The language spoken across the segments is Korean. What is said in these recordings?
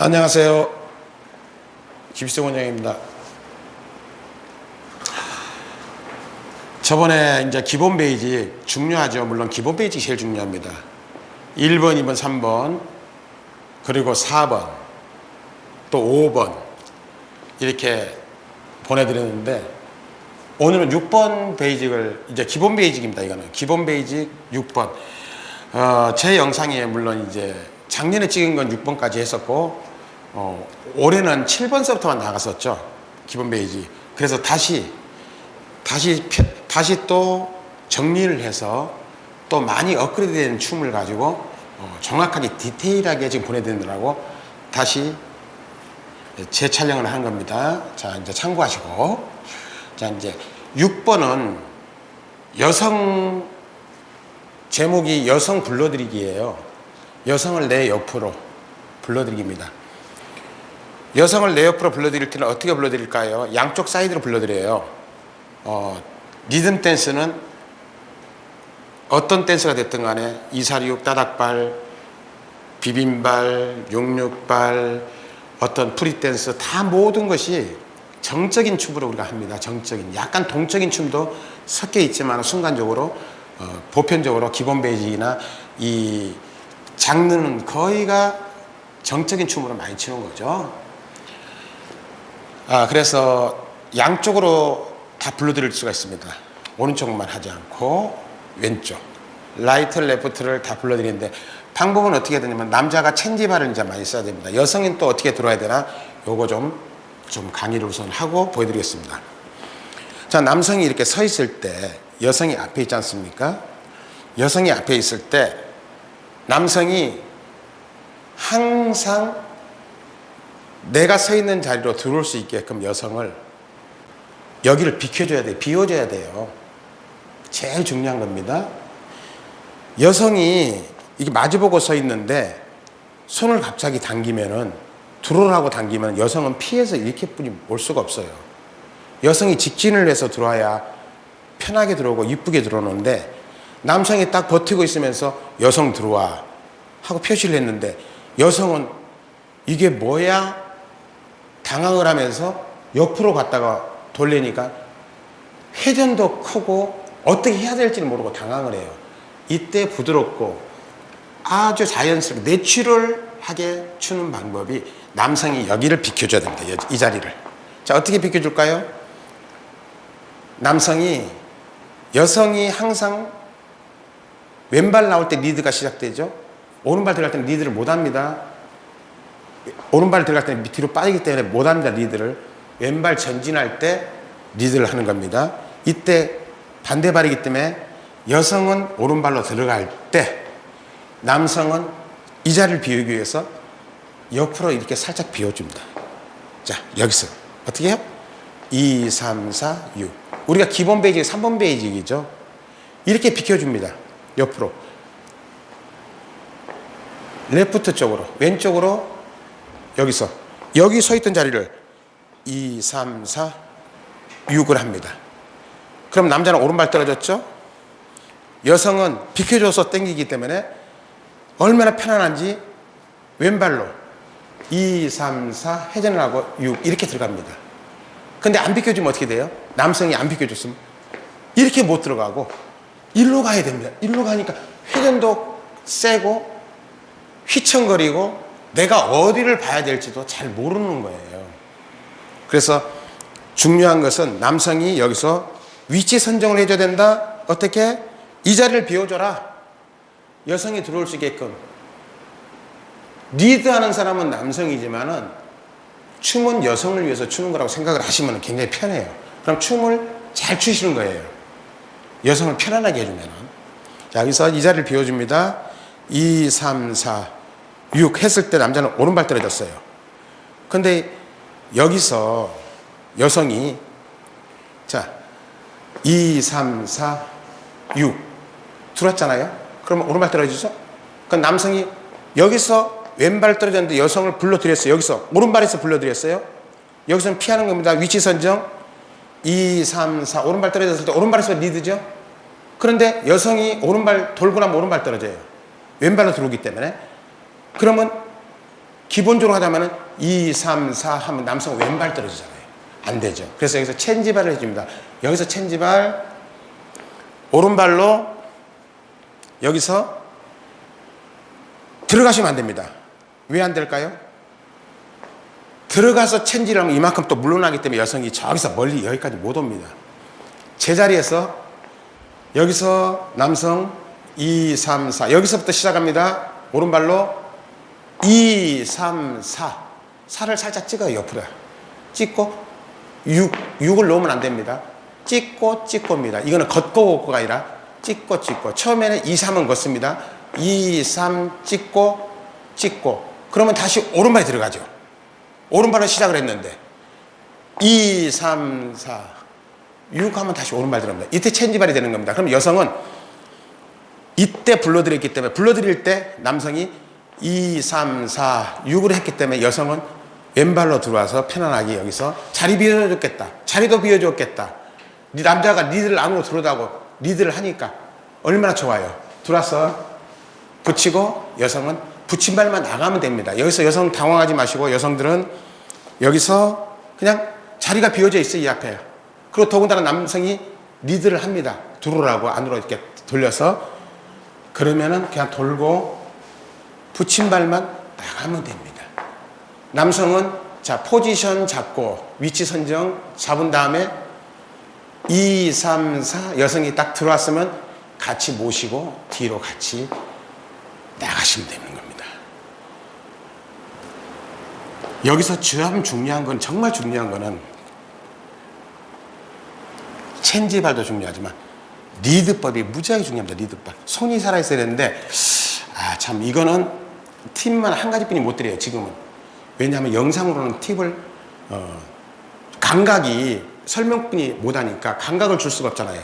안녕하세요. 김수정 원장입니다. 저번에 이제 기본 베이직 중요하죠. 물론 기본 베이직이 제일 중요합니다. 1번, 2번, 3번, 그리고 4번, 또 5번 이렇게 보내드렸는데 오늘은 6번 베이직을 이제 기본 베이직입니다. 이거는 기본 베이직 6번. 어, 제 영상에 물론 이제 작년에 찍은 건 6번까지 했었고 어, 올해는 7번서부터만 나갔었죠. 기본 베이직. 그래서 다시 다시 펴- 다시 또 정리를 해서 또 많이 업그레이드 된 춤을 가지고 어, 정확하게 디테일하게 지금 보내드리느라고 다시 재촬영을 한 겁니다. 자, 이제 참고하시고. 자, 이제 6번은 여성, 제목이 여성 불러들이기예요. 여성을 내 옆으로 불러들이기입니다. 여성을 내 옆으로 불러드릴 때는 어떻게 불러드릴까요? 양쪽 사이드로 불러드려요. 어, 리듬 댄스는 어떤 댄스가 됐든 간에 이사리육, 따닥발, 비빔발, 육육발, 어떤 프리댄스 다 모든 것이 정적인 춤으로 우리가 합니다. 정적인 약간 동적인 춤도 섞여 있지만 순간적으로 어, 보편적으로 기본 베이직이나 이 장르는 거의가 정적인 춤으로 많이 추는 거죠. 아 그래서 양쪽으로 다 불러드릴 수가 있습니다. 오른쪽만 하지 않고 왼쪽 라이트 레프트를 다 불러드리는데 방법은 어떻게 되냐면 남자가 체인지발을 이제 많이 써야 됩니다. 여성인 또 어떻게 들어야 되나 요거 좀, 좀 강의를 우선 하고 보여드리겠습니다. 자, 남성이 이렇게 서 있을 때 여성이 앞에 있지 않습니까? 여성이 앞에 있을 때 남성이 항상 내가 서 있는 자리로 들어올 수 있게끔 여성을 여기를 비켜줘야 돼요. 비워줘야 돼요. 제일 중요한 겁니다. 여성이 이게 마주보고 서 있는데 손을 갑자기 당기면은 들어오라고 당기면 여성은 피해서 이렇게뿐이 올 수가 없어요. 여성이 직진을 해서 들어와야 편하게 들어오고 이쁘게 들어오는데 남성이 딱 버티고 있으면서 여성 들어와 하고 표시를 했는데 여성은 이게 뭐야 당황을 하면서 옆으로 갔다가 돌리니까 회전도 크고 어떻게 해야 될지를 모르고 당황을 해요. 이때 부드럽고 아주 자연스럽게 내추럴하게 추는 방법이 남성이 여기를 비켜줘야 됩니다. 이 자리를. 자, 어떻게 비켜줄까요? 남성이, 여성이 항상 왼발 나올 때 리드가 시작되죠. 오른발 들어갈 때는 리드를 못 합니다. 오른발 들어갈 때는 뒤로 빠지기 때문에 못 합니다. 리드를. 왼발 전진할 때 리드를 하는 겁니다. 이때 반대발이기 때문에 여성은 오른발로 들어갈 때 남성은 이 자리를 비우기 위해서 옆으로 이렇게 살짝 비워줍니다. 자, 여기서. 어떻게 해요? 2, 3, 4, 6. 우리가 기본 베이직, 3번 베이직이죠. 이렇게 비켜줍니다. 옆으로. 레프트 쪽으로, 왼쪽으로, 여기서. 여기 서 있던 자리를 2, 3, 4, 6을 합니다. 그럼 남자는 오른발 떨어졌죠? 여성은 비켜줘서 땡기기 때문에 얼마나 편안한지 왼발로 2, 3, 4 회전을 하고 6 이렇게 들어갑니다. 근데 안 비켜주면 어떻게 돼요? 남성이 안 비켜줬으면 이렇게 못 들어가고 일로 가야 됩니다. 일로 가니까 회전도 세고 휘청거리고 내가 어디를 봐야 될지도 잘 모르는 거예요. 그래서 중요한 것은 남성이 여기서 위치 선정을 해줘야 된다. 어떻게? 이 자리를 비워줘라. 여성이 들어올 수 있게끔. 리드하는 사람은 남성이지만은 춤은 여성을 위해서 추는 거라고 생각을 하시면 굉장히 편해요. 그럼 춤을 잘 추시는 거예요. 여성을 편안하게 해주면은. 자, 여기서 이 자리를 비워줍니다. 2, 3, 4, 6 했을 때 남자는 오른발 떨어졌어요. 근데 여기서 여성이 자, 2, 3, 4, 6 들어왔잖아요. 그러면 오른발 떨어지죠? 그럼 남성이 여기서 왼발 떨어졌는데 여성을 불러드렸어요. 여기서 오른발에서 불러드렸어요. 여기서는 피하는 겁니다. 위치 선정 2, 3, 4 오른발 떨어졌을 때 오른발에서 리드죠. 그런데 여성이 오른발 돌고 나면 오른발 떨어져요. 왼발로 들어오기 때문에 그러면 기본적으로 하자면은 2, 3, 4 하면 남성 왼발 떨어지잖아요. 안 되죠. 그래서 여기서 체인지발을 해줍니다. 여기서 체인지발, 오른발로 여기서 들어가시면 안 됩니다. 왜 안 될까요? 들어가서 체인지를 하면 이만큼 또 물러나기 때문에 여성이 저기서 멀리 여기까지 못 옵니다. 제자리에서 여기서 남성 2, 3, 4 여기서부터 시작합니다. 오른발로 2, 3, 4 4를 살짝 찍어요 옆으로 찍고 6, 6을 놓으면 안 됩니다. 찍고 찍고입니다. 이거는 걷고 걷고가 아니라 찍고 찍고 처음에는 2, 3은 걷습니다. 2, 3 찍고 찍고 그러면 다시 오른발이 들어가죠. 오른발은 시작을 했는데 2, 3, 4, 6 하면 다시 오른발 들어갑니다. 이때 체인지발이 되는 겁니다. 그럼 여성은 이때 불러드렸기 때문에 불러드릴 때 남성이 2, 3, 4, 6을 했기 때문에 여성은 왼발로 들어와서 편안하게 여기서 자리 비워줬겠다. 자리도 비워줬겠다. 네 남자가 니들 안으로 들어오다고 니들을 하니까 얼마나 좋아요. 들어와서 붙이고 여성은 붙인 발만 나가면 됩니다. 여기서 여성 당황하지 마시고 여성들은 여기서 그냥 자리가 비워져 있어요. 이 앞에. 그리고 더군다나 남성이 리드를 합니다. 들어오라고 안으로 이렇게 돌려서 그러면은 그냥 돌고 붙인 발만 나가면 됩니다. 남성은 자 포지션 잡고 위치 선정 잡은 다음에 2, 3, 4 여성이 딱 들어왔으면 같이 모시고 뒤로 같이 나가시면 되는 겁니다. 여기서 참 중요한 건 정말 중요한 거는 체인지발도 중요하지만 리드법이 무지하게 중요합니다. 리드법. 손이 살아있어야 되는데 아 참 이거는 팁만 한 가지뿐이 못 드려요. 지금은 왜냐하면 영상으로는 팁을 어, 감각이 설명뿐이 못하니까 감각을 줄 수가 없잖아요.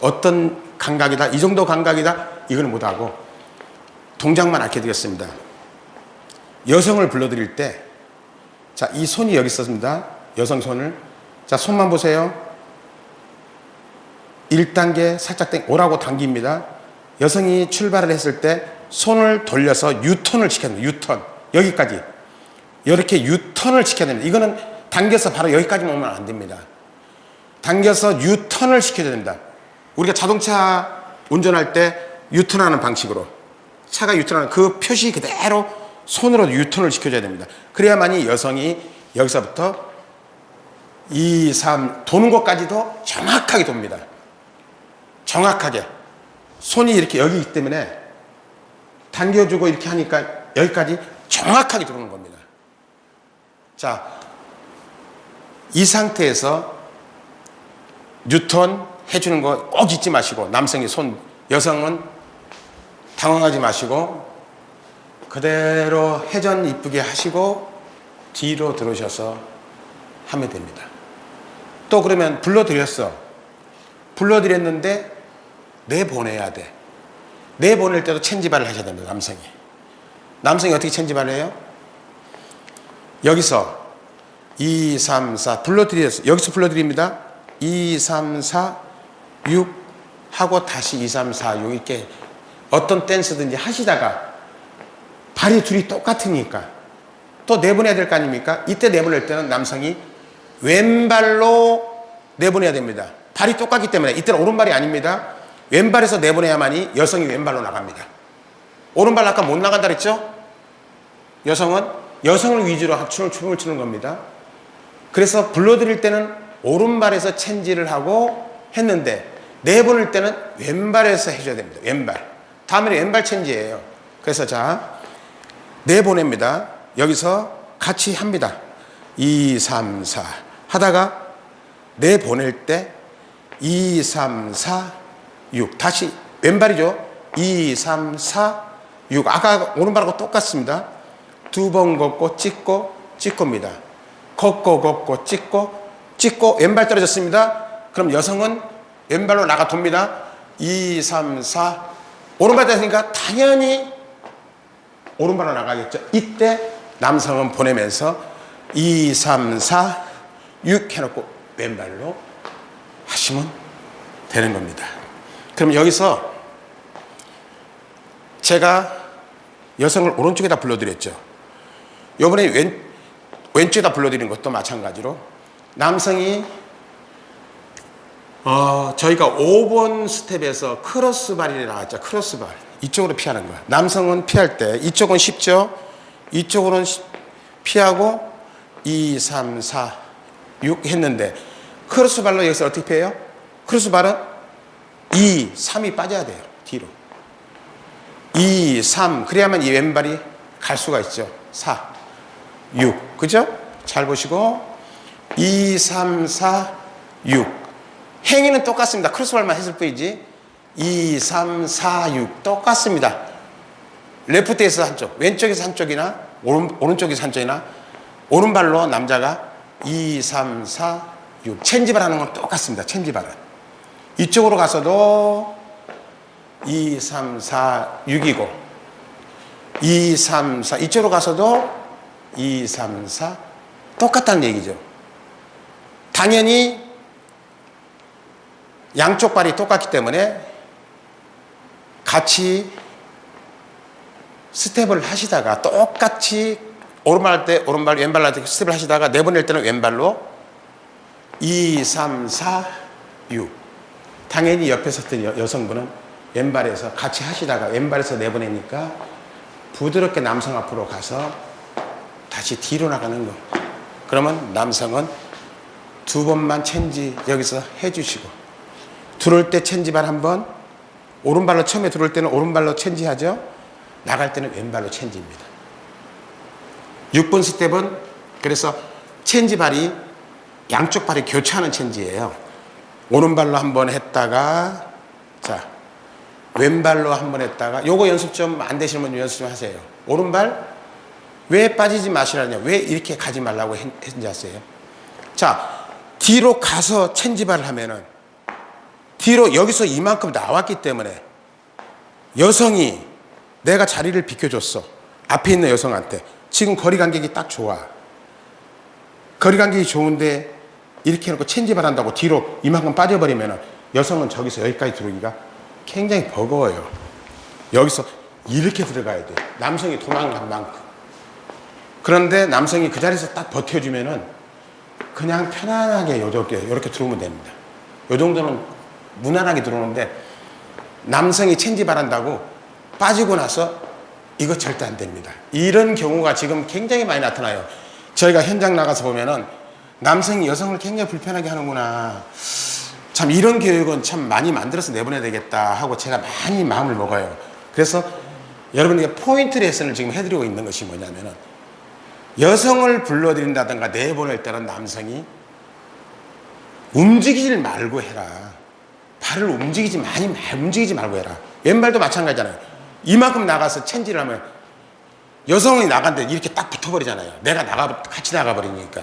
어떤 감각이다, 이 정도 감각이다, 이걸 못하고 동작만 알려드리겠습니다. 여성을 불러드릴 때, 자, 이 손이 여기 있었습니다. 여성 손을. 자, 손만 보세요. 1단계 살짝 땡, 오라고 당깁니다. 여성이 출발을 했을 때 손을 돌려서 유턴을 시켜야 됩니다. 유턴. 여기까지. 이렇게 유턴을 시켜야 됩니다. 이거는 당겨서 바로 여기까지만 오면 안 됩니다. 당겨서 유턴을 시켜야 됩니다. 우리가 자동차 운전할 때 유턴하는 방식으로 차가 유턴하는 그 표시 그대로 손으로 유턴을 시켜줘야 됩니다. 그래야만이 여성이 여기서부터 2, 3 도는 것까지도 정확하게 돕니다. 정확하게. 손이 이렇게 여기 있기 때문에 당겨주고 이렇게 하니까 여기까지 정확하게 들어오는 겁니다. 자, 이 상태에서 뉴턴 해주는 거 꼭 잊지 마시고 남성이 손, 여성은 당황하지 마시고 그대로 회전 이쁘게 하시고 뒤로 들어오셔서 하면 됩니다. 또 그러면 불러드렸어. 불러드렸는데 내보내야 돼. 내보낼 때도 체인지발을 하셔야 됩니다. 남성이. 남성이 어떻게 체인지발을 해요? 여기서 2, 3, 4 불러드렸어. 여기서 불러드립니다. 2, 3, 4, 6 하고 다시 2, 3, 4, 6 이렇게 어떤 댄스든지 하시다가 발이 둘이 똑같으니까 또 내보내야 될 거 아닙니까? 이때 내보낼 때는 남성이 왼발로 내보내야 됩니다. 발이 똑같기 때문에 이때는 오른발이 아닙니다. 왼발에서 내보내야만이 여성이 왼발로 나갑니다. 오른발 아까 못 나간다 그랬죠? 여성은 여성을 위주로 춤을, 춤을 추는 겁니다. 그래서 불러드릴 때는 오른발에서 체인지를 하고 했는데 내보낼 때는 왼발에서 해줘야 됩니다. 왼발. 다음에는 왼발 체인지예요. 그래서 자 내보냅니다. 여기서 같이 합니다. 2, 3, 4 하다가 내보낼 때 2, 3, 4, 6 다시 왼발이죠. 2, 3, 4, 6 아까 오른발하고 똑같습니다. 두 번 걷고 찍고 찍고입니다. 걷고 걷고 찍고 찍고 왼발 떨어졌습니다. 그럼 여성은 왼발로 나가 돕니다. 2, 3, 4 오른발 떨어지니까 당연히 오른발로 나가겠죠. 이때 남성은 보내면서 2, 3, 4, 6 해놓고 왼발로 하시면 되는 겁니다. 그럼 여기서 제가 여성을 오른쪽에다 불러드렸죠. 요번에 왼, 왼쪽에다 불러드리는 것도 마찬가지로 남성이 어, 저희가 5번 스텝에서 크로스발이 나왔죠. 크로스발. 이쪽으로 피하는 거야. 남성은 피할 때 이쪽은 쉽죠. 이쪽으로는 쉽- 피하고 2, 3, 4, 6 했는데 크로스발로 여기서 어떻게 피해요? 크로스발은 2, 3이 빠져야 돼요. 뒤로. 2, 3 그래야만 이 왼발이 갈 수가 있죠. 4, 6 그죠? 잘 보시고 2, 3, 4, 6 행위는 똑같습니다. 크로스발만 했을 뿐이지 2, 3, 4, 6 똑같습니다. 레프트에서 한쪽, 왼쪽에서 한쪽이나 오른, 오른쪽에서 한쪽이나 오른발로 남자가 2, 3, 4, 6 체인지발 하는 건 똑같습니다. 체인지발은 이쪽으로 가서도 2, 3, 4, 6이고 2, 3, 4 이쪽으로 가서도 2, 3, 4 똑같다는 얘기죠. 당연히 양쪽 발이 똑같기 때문에 같이 스텝을 하시다가 똑같이 오른발 할 때 오른발 왼발 할 때 스텝을 하시다가 내보낼 때는 왼발로 2, 3, 4, 6 당연히 옆에 섰던 여, 여성분은 왼발에서 같이 하시다가 왼발에서 내보내니까 부드럽게 남성 앞으로 가서 다시 뒤로 나가는 거 그러면 남성은 두 번만 체인지 여기서 해주시고 들어올 때 체인지발 한 번, 오른발로 처음에 들어올 때는 오른발로 체인지하죠. 나갈 때는 왼발로 체인지입니다. 6번 스텝은 그래서 체인지발이 양쪽 발이 교차하는 체인지예요. 오른발로 한 번 했다가 자 왼발로 한 번 했다가 요거 연습 좀 안 되시는 분 연습 좀 하세요. 오른발 왜 빠지지 마시라냐? 왜 이렇게 가지 말라고 했- 했는지 아세요? 자 뒤로 가서 체인지발을 하면은 뒤로 여기서 이만큼 나왔기 때문에 여성이 내가 자리를 비켜줬어. 앞에 있는 여성한테. 지금 거리 간격이 딱 좋아. 거리 간격이 좋은데 이렇게 해놓고 체인지발 한다고 뒤로 이만큼 빠져버리면 여성은 저기서 여기까지 들어오기가 굉장히 버거워요. 여기서 이렇게 들어가야 돼. 남성이 도망간 만큼. 그런데 남성이 그 자리에서 딱 버텨주면은 그냥 편안하게 이렇게, 이렇게 들어오면 됩니다. 이 정도는 무난하게 들어오는데 남성이 체인지 바란다고 빠지고 나서 이거 절대 안 됩니다. 이런 경우가 지금 굉장히 많이 나타나요. 저희가 현장 나가서 보면은 남성이 여성을 굉장히 불편하게 하는구나. 참 이런 교육은 참 많이 만들어서 내보내야 되겠다 하고 제가 많이 마음을 먹어요. 그래서 여러분에게 포인트 레슨을 지금 해드리고 있는 것이 뭐냐면은 여성을 불러들인다든가 내보낼 때는 남성이 움직이질 말고 해라. 발을 움직이지 많이 말- 움직이지 말고 해라. 왼발도 마찬가지잖아요. 이만큼 나가서 체인지를 하면 여성이 나간데 이렇게 딱 붙어버리잖아요. 내가 나가 같이 나가버리니까.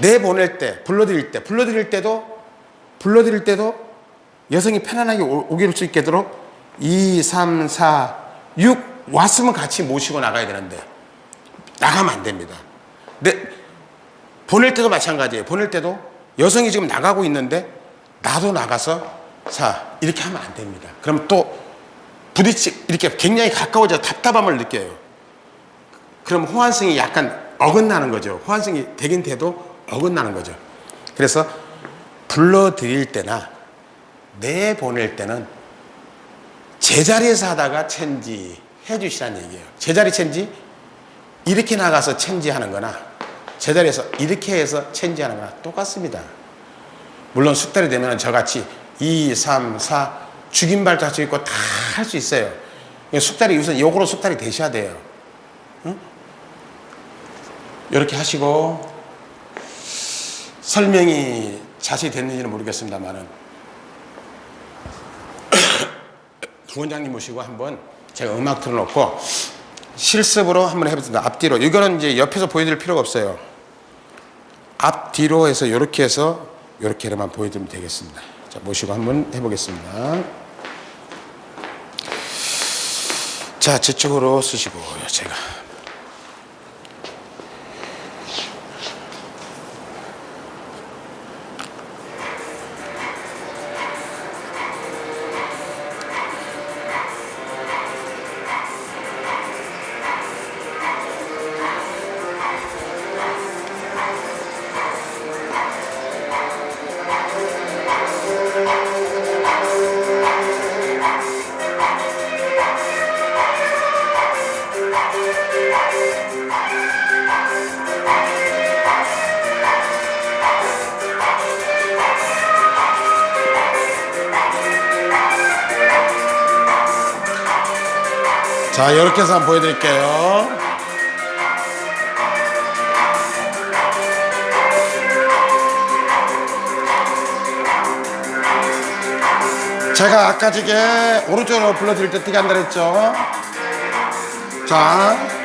내 보낼 때, 불러드릴 때, 불러드릴 때도 불러드릴 때도 여성이 편안하게 오- 오게 할수 있게도록 2, 3, 4, 6 왔으면 같이 모시고 나가야 되는데 나가면 안 됩니다. 내 보낼 때도 마찬가지예요. 보낼 때도 여성이 지금 나가고 있는데 나도 나가서 자 이렇게 하면 안 됩니다. 그럼 또 부딪히 이렇게 굉장히 가까워져 답답함을 느껴요. 그럼 호환성이 약간 어긋나는 거죠. 호환성이 되긴 돼도 어긋나는 거죠. 그래서 불러드릴 때나 내보낼 때는 제자리에서 하다가 체인지 해주시라는 얘기예요. 제자리 체인지 이렇게 나가서 체인지하는 거나 제자리에서 이렇게 해서 체인지하는 거나 똑같습니다. 물론 숙달이 되면 저같이 2, 3, 4 죽임발도 할 수 있고 다 할 수 있어요. 숙달이 우선 요거로 숙달이 되셔야 돼요. 응? 이렇게 하시고 설명이 자세히 됐는지는 모르겠습니다만은 부원장님 모시고 한번 제가 음악 틀어놓고 실습으로 한번 해보겠습니다. 앞뒤로 이거는 이제 옆에서 보여드릴 필요가 없어요. 앞뒤로 해서 이렇게 해서 이렇게만 보여드리면 되겠습니다. 자 모시고 한번 해보겠습니다. 자 저쪽으로 쓰시고 제가 자, 이렇게 해서 한번 보여드릴게요. 제가 아까 저게 오른쪽으로 불러드릴 때 뛰게 한다 그랬죠? 자.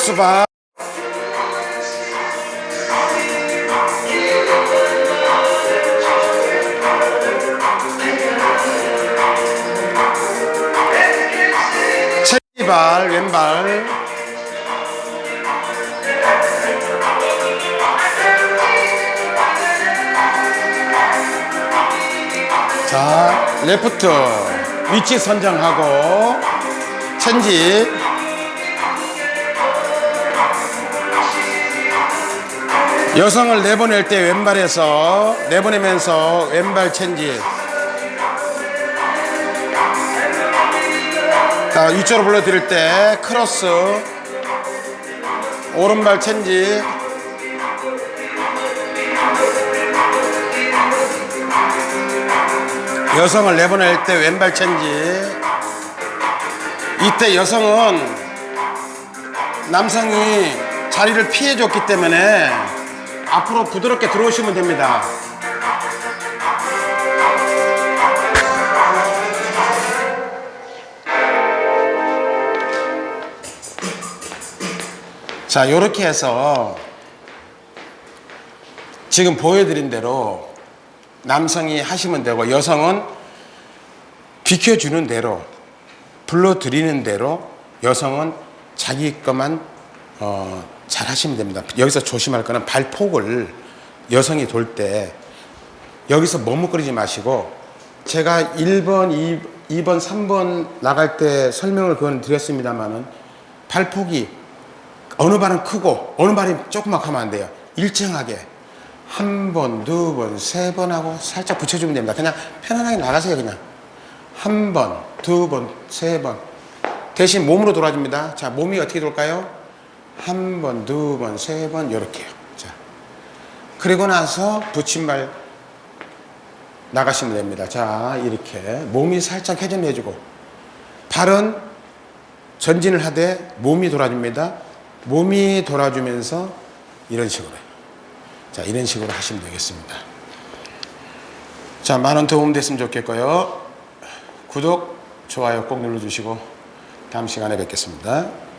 크로스바 체발 왼발. 자 레프트. 위치 선정하고. 체인지 여성을 내보낼 때 왼발에서 내보내면서 왼발 체인지. 자 위쪽으로 불러드릴 때 크로스. 오른발 체인지. 여성을 내보낼 때 왼발 체인지. 이때 여성은 남성이 자리를 피해줬기 때문에 앞으로 부드럽게 들어오시면 됩니다. 자, 이렇게 해서 지금 보여드린 대로 남성이 하시면 되고 여성은 비켜주는 대로 불러드리는 대로 여성은 자기 것만 어, 잘 하시면 됩니다. 여기서 조심할 거는 발폭을 여성이 돌 때 여기서 머뭇거리지 마시고 제가 1번, 2, 번 3번 나갈 때 설명을 그건 드렸습니다만은 발폭이 어느 발은 크고 어느 발이 조그맣게 하면 안 돼요. 일정하게 한 번, 두 번, 세 번 하고 살짝 붙여주면 됩니다. 그냥 편안하게 나가세요, 그냥. 한 번, 두 번, 세 번. 대신 몸으로 돌아줍니다. 자, 몸이 어떻게 돌까요? 한 번, 두 번, 세 번, 요렇게요. 자. 그리고 나서 붙임발 나가시면 됩니다. 자, 이렇게. 몸이 살짝 회전해주고. 발은 전진을 하되 몸이 돌아줍니다. 몸이 돌아주면서 이런 식으로. 자, 이런 식으로 하시면 되겠습니다. 자, 많은 도움 됐으면 좋겠고요. 구독, 좋아요 꼭 눌러주시고 다음 시간에 뵙겠습니다.